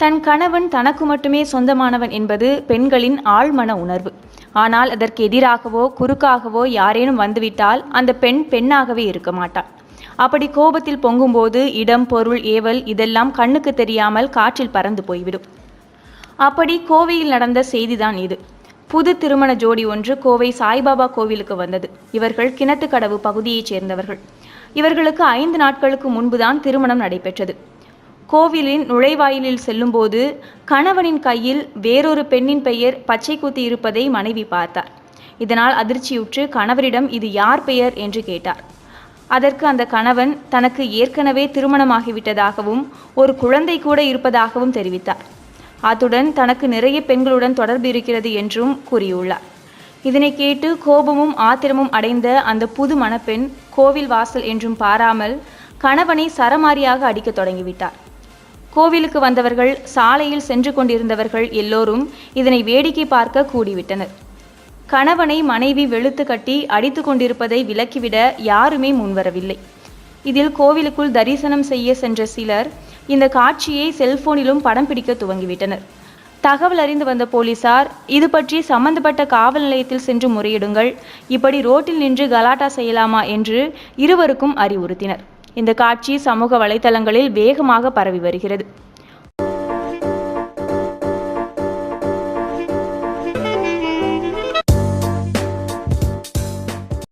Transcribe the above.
தன் கணவன் தனக்கு மட்டுமே சொந்தமானவன் என்பது பெண்களின் ஆழ்மன உணர்வு. ஆனால் அதற்கு எதிராகவோ குறுக்காகவோ யாரேனும் வந்துவிட்டால் அந்த பெண் பெண்ணாகவே இருக்க மாட்டாள் அப்படி கோபத்தில் பொங்கும்போது இடம் பொருள் ஏவல் இதெல்லாம் கண்ணுக்கு தெரியாமல் காற்றில் பறந்து போய்விடும். அப்படி கோவையில் நடந்த செய்திதான் இது. புது திருமண ஜோடி ஒன்று கோவை சாய்பாபா கோவிலுக்கு வந்தது. இவர்கள் கிணத்துக்கடவு பகுதியைச் சேர்ந்தவர்கள். இவர்களுக்கு ஐந்து நாட்களுக்கு முன்புதான் திருமணம் நடைபெற்றது. கோவிலின் நுழைவாயிலில் செல்லும்போது கணவனின் கையில் வேறொரு பெண்ணின் பெயர் பச்சை குத்தி இருப்பதை மனைவி பார்த்தார். இதனால் அதிர்ச்சியுற்று கணவரிடம் இது யார் பெயர் என்று கேட்டார். அதற்கு அந்த கணவன் தனக்கு ஏற்கனவே திருமணமாகிவிட்டதாகவும் ஒரு குழந்தை கூட இருப்பதாகவும் தெரிவித்தார். அத்துடன் தனக்கு நிறைய பெண்களுடன் தொடர்பு இருக்கிறது என்றும் கூறியுள்ளார். இதனை கேட்டு கோபமும் ஆத்திரமும் அடைந்த அந்த புது மணப்பெண் கோவில் வாசல் என்றும் பாராமல் கணவனை சரமாரியாக அடிக்கத் தொடங்கிவிட்டார். கோவிலுக்கு வந்தவர்கள் சாலையில் சென்று கொண்டிருந்தவர்கள் எல்லோரும் இதனை வேடிக்கை பார்க்க கூடிவிட்டனர். கணவனை மனைவி வெளுத்து கட்டி அடித்து கொண்டிருப்பதை விலக்கிவிட யாருமே முன்வரவில்லை. இதில் கோவிலுக்குள் தரிசனம் செய்ய சென்ற சிலர் இந்த காட்சியை செல்போனிலும் படம் பிடிக்க துவங்கிவிட்டனர். தகவல் அறிந்து வந்த போலீசார் இது பற்றி சம்பந்தப்பட்ட காவல் நிலையத்தில் சென்று முறையிடுங்கள். இப்படி ரோட்டில் நின்று கலாட்டா செய்யலாமா? என்று இருவருக்கும் அறிவுறுத்தினர். இந்த காட்சி சமூக வலைதளங்களில் வேகமாக பரவி வருகிறது.